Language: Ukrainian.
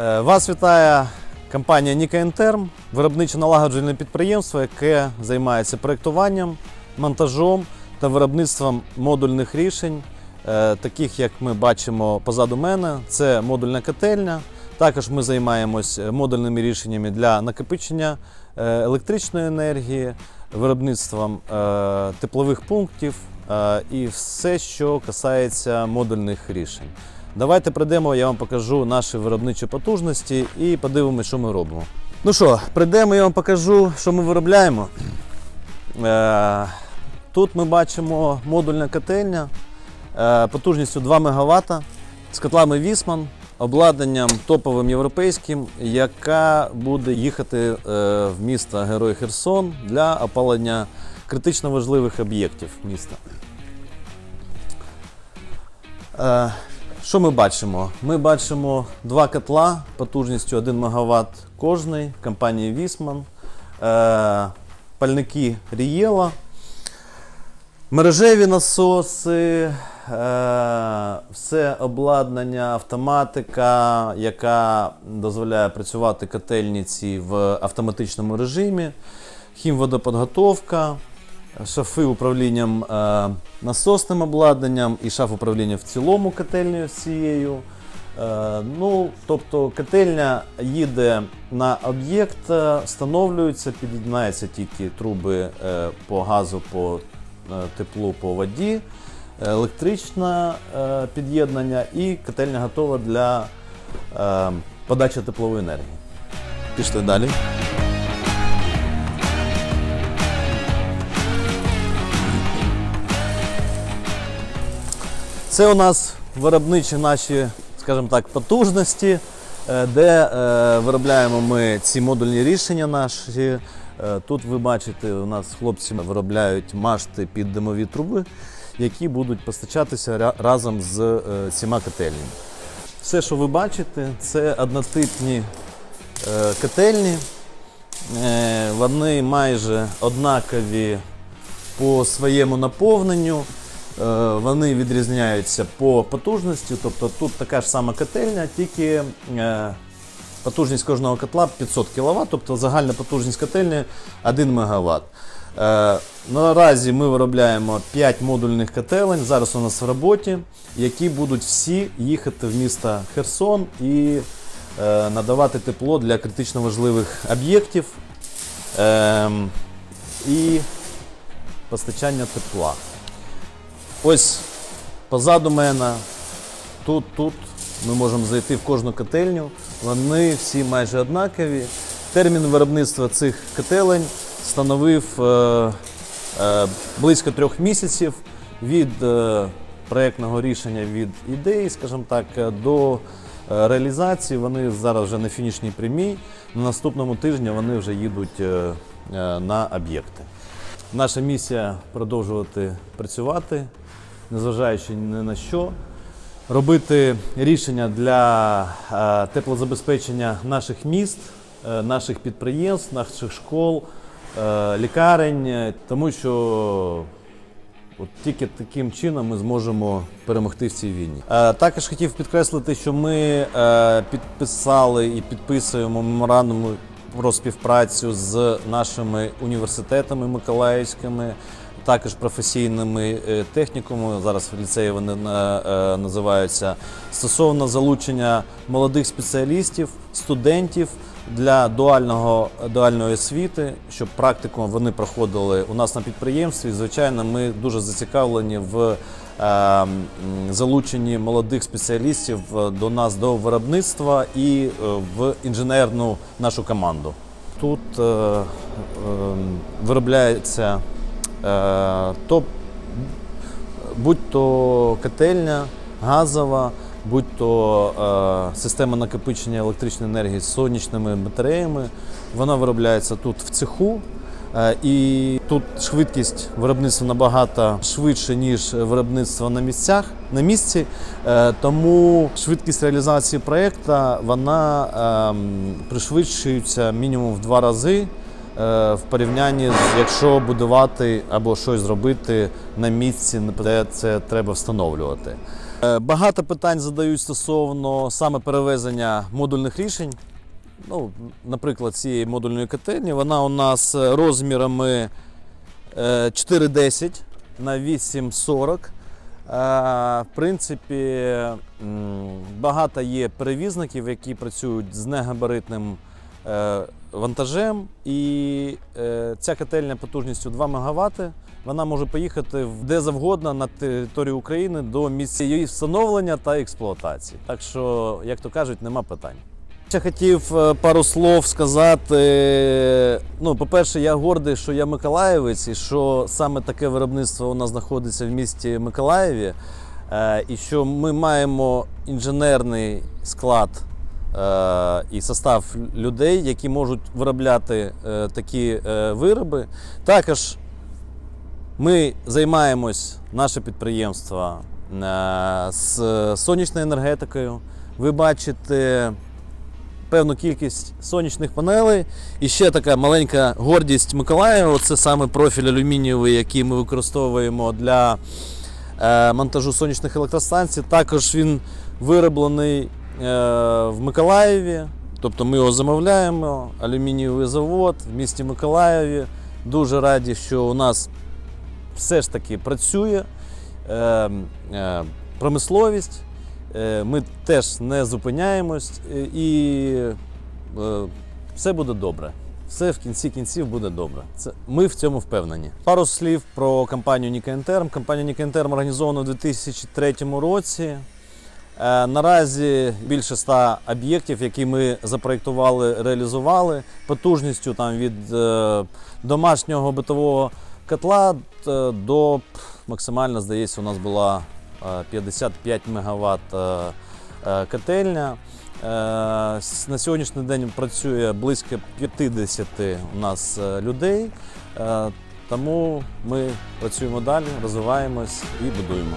Е, Вас вітає компанія Ніка Інтерм, виробниче налагоджувальне підприємство, яке займається проєктуванням, монтажом та виробництвом модульних рішень, е, таких як ми бачимо позаду мене. Це модульна котельня. Також ми займаємось модульними рішеннями для накопичення е, електричної енергії, виробництвом теплових пунктів і все, що касається модульних рішень. Давайте прийдемо, я вам покажу наші виробничі потужності і подивимося, що ми робимо. Ну що, прийдемо, я вам покажу, що ми виробляємо. Е, Тут ми бачимо модульна котельня е, потужністю 2 МВт з котлами Вісман, обладнанням топовим європейським, яка буде їхати е, в місто Герой Херсон для опалення критично важливих об'єктів міста. Що ми бачимо? Ми бачимо два котла потужністю 1 МВт кожний компанії Вісман, е, пальники Рієла, мережеві насоси, е, все обладнання, автоматика, яка дозволяє працювати котельниці в автоматичному режимі, хімводоподготовка, шафи управлінням е, насосним обладнанням і шаф управління в цілому котельнею всією. Е, ну, тобто котельня їде на об'єкт, е, встановлюється, під'єднаються тільки труби по газу, по теплу, по воді, електричне під'єднання і котельня готова для подачі теплової енергії. Пішли далі. Це у нас виробничі наші, скажімо так, потужності, е, де е, виробляємо ми ці модульні рішення наші. Е, Тут ви бачите, у нас хлопці виробляють машти під димові труби, які будуть постачатися разом з цими котельнями. Все, що ви бачите, це однотипні котельні. Вони майже однакові по своєму наповненню. Е, Вони відрізняються по потужності, тобто тут така ж сама котельня, тільки е, потужність кожного котла 500 кВт, тобто загальна потужність котельні 1 МВт. Е, Наразі ми виробляємо 5 модульних котелень, зараз у нас в роботі, які будуть всі їхати в місто Херсон і надавати тепло для критично важливих об'єктів ем, і постачання тепла. Ось позаду мене, тут, тут ми можемо зайти в кожну котельню. Вони всі майже однакові. Термін виробництва цих котелень становив е, е, близько трьох місяців від е, проєктного рішення від ідеї, скажімо так, е, до е, реалізації. Вони зараз вже на фінішній прямій. На наступному тижні вони вже їдуть е, е, на об'єкти. Наша місія продовжувати працювати, незважаючи ні на що, робити рішення для е, теплозабезпечення наших міст, е, наших підприємств, наших школ, е, лікарень, тому що От тільки таким чином ми зможемо перемогти в цій війні. Також хотів підкреслити, що ми підписали і підписуємо меморандуми про співпрацю з нашими університетами миколаївськими, також професійними е, технікумами. Зараз ліцеї вони е, е, називаються стосовно залучення молодих спеціалістів, студентів для дуального дуальної освіти, щоб практику вони проходили у нас на підприємстві. Звичайно, ми дуже зацікавлені в е, залученні молодих спеціалістів до нас до виробництва і в інженерну нашу команду. Тут е, е, виробляється е, то котельня газова, будь то е, система накопичення електричної енергії з сонячними батареями. Вона виробляється тут в цеху. Е, І тут швидкість виробництва набагато швидше, ніж виробництво на місцях на місці. Тому швидкість реалізації проєкту вона ем, пришвидшується мінімум в два рази в порівнянні з якщо будувати або щось зробити на місці, де це треба встановлювати. Е, Багато питань задають стосовно саме перевезення модульних рішень. Ну, наприклад, цієї модульної котельні. Вона у нас е, розмірами е, 4,10 на 8,40. Е, В принципі, багато є перевізників, які працюють з негабаритним е, вантажем. І е, ця котельня потужністю 2 МВт. Вона може поїхати де завгодно на територію України до місця її встановлення та експлуатації. Так що, як то кажуть, нема питань. Я хотів е, пару слов сказати. Ну, по-перше, я гордий, що я миколаївець, і що саме таке виробництво у нас знаходиться в місті Миколаєві, е, і що ми маємо інженерний склад і состав людей, які можуть виробляти е, такі е, вироби. Також ми займаємось, наше підприємство, е, з сонячною енергетикою. Ви бачите певну кількість сонячних панелей. І ще така маленька гордість Миколаєва це саме профіль алюмінієвий, який ми використовуємо для е, монтажу сонячних електростанцій. Також він вироблений е, в Миколаєві. Тобто ми його замовляємо, алюмінієвий завод в місті Миколаєві. Дуже раді, що у нас все ж таки працює е, е, промисловість. Е, Ми теж не зупиняємось е, і е, все буде добре. Все в кінці кінців буде добре. Це ми в цьому впевнені. Пару слів про компанію Нікентерм. Компанія Нікентерм організована у 2003 році. Е, Наразі більше 100 об'єктів, які ми запроєктували, реалізували потужністю там від е, домашнього битового котла е, до максимально, здається, у нас була е, 55 МВт котельня. На сьогоднішній день працює близько 50 у нас людей. Тому ми працюємо далі, розвиваємось і будуємо.